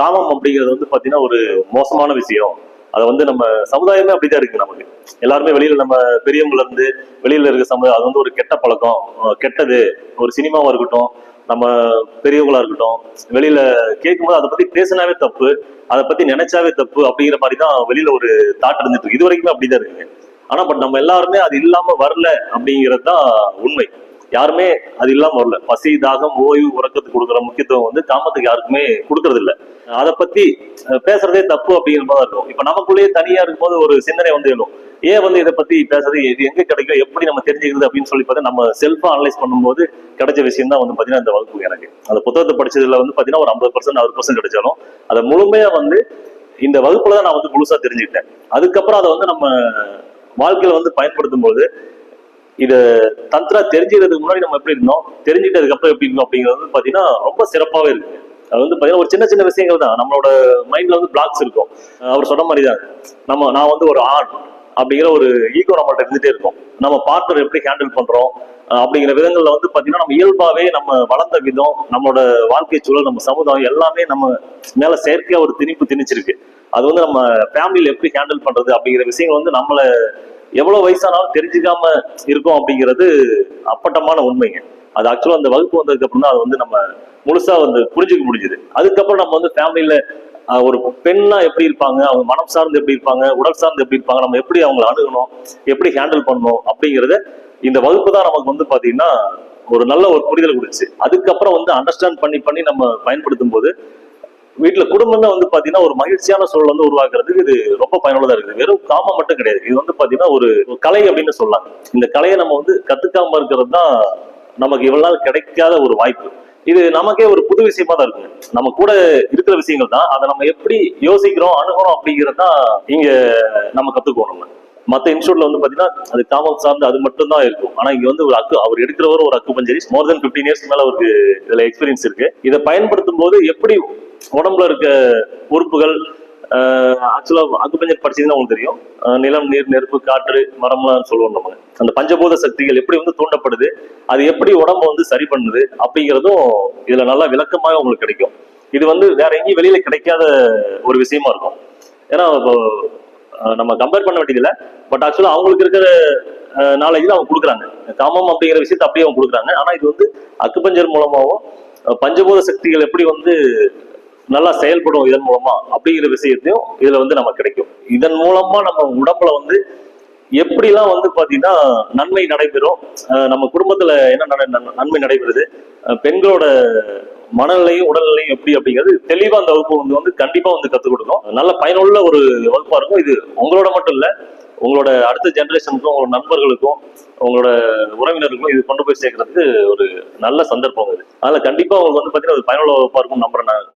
காமம் அப்படிங்கிறது வந்து பாத்தீங்கன்னா ஒரு மோசமான விஷயம். அதை வந்து நம்ம சமுதாயமே அப்படிதான் இருக்கு நமக்கு. எல்லாருமே வெளியில நம்ம பெரியவங்கள இருந்து வெளியில இருக்க சமுதாயம் அது வந்து ஒரு கெட்ட பழக்கம். கெட்டது. ஒரு சினிமாவா இருக்கட்டும் நம்ம பெரியவங்களா இருக்கட்டும் வெளியில கேட்கும்போது அதை பத்தி பேசினாவே தப்பு அதை பத்தி நினைச்சாவே தப்பு அப்படிங்கிற மாதிரி தான் வெளியில ஒரு தாட் இருந்துட்டு இருக்கு. இது வரைக்குமே அப்படிதான் இருக்குங்க ஆனா பட் நம்ம எல்லாருமே அது இல்லாம வரல அப்படிங்கிறது தான் உண்மை. யாருமே அது இல்லாம வரல. பசி தாகம் ஓய்வு உறக்கத்துக்கு கொடுக்குற முக்கியத்துவம் வந்து காமத்துக்கு யாருக்குமே கொடுக்கறது இல்ல அதை பத்தி பேசுறதே தப்பு அப்படிங்கிற மாதிரி இருக்கும். இப்ப நமக்குள்ளேயே தனியா இருக்கும்போது ஒரு சிந்தனை வந்து எழும். ஏன் வந்து இதை பத்தி பேசுறது இது எங்க கிடைக்கும்? எப்படி நம்ம தெரிஞ்சுக்கிறது அப்படின்னு சொல்லி பார்த்தா நம்ம செல்ஃபா அனலைஸ் பண்ணும்போது கிடைச்ச விஷயம் தான் வந்து பாத்தீங்கன்னா இந்த வகுப்பு எனக்கு. அந்த புத்தகத்தை படிச்சதுல வந்து பாத்தீங்கன்னா ஒரு ஐம்பது பர்சன்ட் அறுபது பர்சன்ட் கிடைச்சாலும் அதை முழுமையா வந்து இந்த வகுப்புல தான் நான் வந்து முழுசா தெரிஞ்சுக்கிட்டேன். அதுக்கப்புறம் அதை வந்து நம்ம வாழ்க்கையில வந்து பயன்படுத்தும் போது இது தந்திரா தெரிஞ்சுக்கிறதுக்கு முன்னாடி நம்ம எப்படி இருந்தோம்? தெரிஞ்சுக்கிட்டதுக்கு அப்புறம் எப்படி இருந்தோம் அப்படிங்கிறது வந்து பாத்தீங்கன்னா ரொம்ப சிறப்பாவே இருக்கு. அது வந்து பாத்தீங்கன்னா ஒரு சின்ன சின்ன விஷயங்கள் தான். நம்மளோட மைண்ட்ல வந்து பிளாக்ஸ் இருக்கும். அவர் சொன்ன மாதிரி தான். நம்ம நான் வந்து ஒரு ஆண் அப்படிங்கிற ஒரு ஈகோ நம்மள்ட்ட இருந்துட்டே இருக்கும். நம்ம பார்ட்னர் எப்படி ஹேண்டில் பண்றோம்? அப்படிங்கிற விதங்கள்ல வந்து பாத்தீங்கன்னா நம்ம இயல்பாவே நம்ம வளர்ந்த விதம் நம்மளோட வாழ்க்கை சூழல் நம்ம சமுதாயம் எல்லாமே நம்ம மேல செயற்கையா ஒரு திணிப்பு திணிச்சிருக்கு. அது வந்து நம்ம ஃபேமிலியில எப்படி ஹேண்டில் பண்றது அப்படிங்கிற விஷயங்கள் வந்து நம்மளை எவ்வளவு வயசானாலும் தெரிஞ்சுக்காம இருக்கும் அப்படிங்கிறது அப்பட்டமான உண்மைங்க. அது ஆக்சுவலா அந்த வகுப்பு வந்ததுக்கு அப்புறம் தான் அது வந்து நம்ம முழுசா வந்து புரிஞ்சுக்க முடிஞ்சுது. அதுக்கப்புறம் நம்ம வந்து ஃபேமிலியில ஒரு பெண்ணா எப்படி இருப்பாங்க அவங்க மனம் சார்ந்து எப்படி இருப்பாங்க உடல் சார்ந்து எப்படி இருப்பாங்க நம்ம எப்படி அவங்களை அணுகணும் எப்படி ஹேண்டில் பண்ணணும் அப்படிங்கறத இந்த வகுப்பு தான் நமக்கு வந்து பாத்தீங்கன்னா ஒரு நல்ல ஒரு புரிதல் கொடுச்சு அதுக்கப்புறம் வந்து அண்டர்ஸ்டாண்ட் பண்ணி பண்ணி நம்ம பயன்படுத்தும் போது வீட்டுல குடும்பம் தான் வந்து பாத்தீங்கன்னா ஒரு மகிழ்ச்சியான சூழல் வந்து உருவாக்குறதுக்கு இது ரொம்ப பயனுள்ளதா இருக்குது. வெறும் காமம் மட்டும் கிடையாது. இது வந்து பாத்தீங்கன்னா ஒரு கலை அப்படின்னு சொல்லலாம். இந்த கலையை நம்ம வந்து கத்துக்காம இருக்கிறது தான் நமக்கு இவ்வளவு நாள் கிடைக்காத ஒரு வாய்ப்பு. இது நமக்கே ஒரு புது விஷயமா தான் இருக்கும் நம்ம கூட இருக்கிற விஷயங்கள் தான். அதை நம்ம எப்படி யோசிக்கிறோம் அணுகிறோம் அப்படிங்கிறது தான் இங்க நம்ம கத்துக்குவோம் மற்ற மத்த இன்ஸ்டியூட்ல வந்து பாத்தீங்கன்னா அது காமல் சார்ந்து அது மட்டும் தான் இருக்கும். ஆனா இங்க வந்து ஒரு அக்கு அவர் எடுக்கிறவர் ஒரு அக்கு பஞ்சரி மோர் தென் பிப்டீன் இயர்ஸ் மேல அவருக்கு இதுல எக்ஸ்பீரியன்ஸ் இருக்கு. இதை பயன்படுத்தும் போது எப்படி உடம்புல இருக்க உறுப்புகள் ஆக்சுவலாக அக்குபஞ்சர் படிச்சதுன்னா உங்களுக்கு தெரியும். நிலம் நீர் நெருப்பு காற்று மரம்லாம் சொல்லுவோம் நம்ம. அந்த பஞ்சபூத சக்திகள் எப்படி வந்து தூண்டப்படுது அது எப்படி உடம்ப வந்து சரி பண்ணுது அப்படிங்கிறதும் இதுல நல்லா விளக்கமாக உங்களுக்கு கிடைக்கும். இது வந்து வேற எங்கேயும் வெளியில கிடைக்காத ஒரு விஷயமா இருக்கும். ஏன்னா இப்போ, நம்ம கம்பேர் பண்ண வேண்டியதில்லை பட் ஆக்சுவலாக அவங்களுக்கு இருக்கிற நாலேஜில் அவங்க கொடுக்குறாங்க. காமம் அப்படிங்கிற விஷயத்தை அப்படியே அவங்க கொடுக்குறாங்க. ஆனால் இது வந்து அக்குபஞ்சர் மூலமாகவும் பஞ்சபூத சக்திகள் எப்படி வந்து நல்லா செயல்படும் இதன் மூலமா அப்படிங்கிற விஷயத்தையும் இதுல வந்து நமக்கு கிடைக்கும். இதன் மூலமா நம்ம உடம்புல வந்து எப்படிலாம் வந்து பாத்தீங்கன்னா நன்மை நடைபெறும்? நம்ம குடும்பத்துல என்ன நட- நன்மை நடைபெறுது? பெண்களோட மனநிலையும் உடல்நிலையும் எப்படி அப்படிங்கிறது தெளிவா அந்த வகுப்பு வந்து வந்து கண்டிப்பா வந்து கத்துக் கொடுக்கும். நல்ல பயனுள்ள ஒரு வகுப்பா இருக்கும். இது உங்களோட மட்டும் இல்ல உங்களோட அடுத்த ஜெனரேஷனுக்கும் உங்களோட நண்பர்களுக்கும் உங்களோட உறவினர்களுக்கும் இது கொண்டு போய் சேர்க்கறதுக்கு ஒரு நல்ல சந்தர்ப்பம் இது. அதனால கண்டிப்பா உங்களுக்கு வந்து பாத்தீங்கன்னா ஒரு பயனுள்ள வகுப்பா இருக்கும் நம்புறேன் நான்.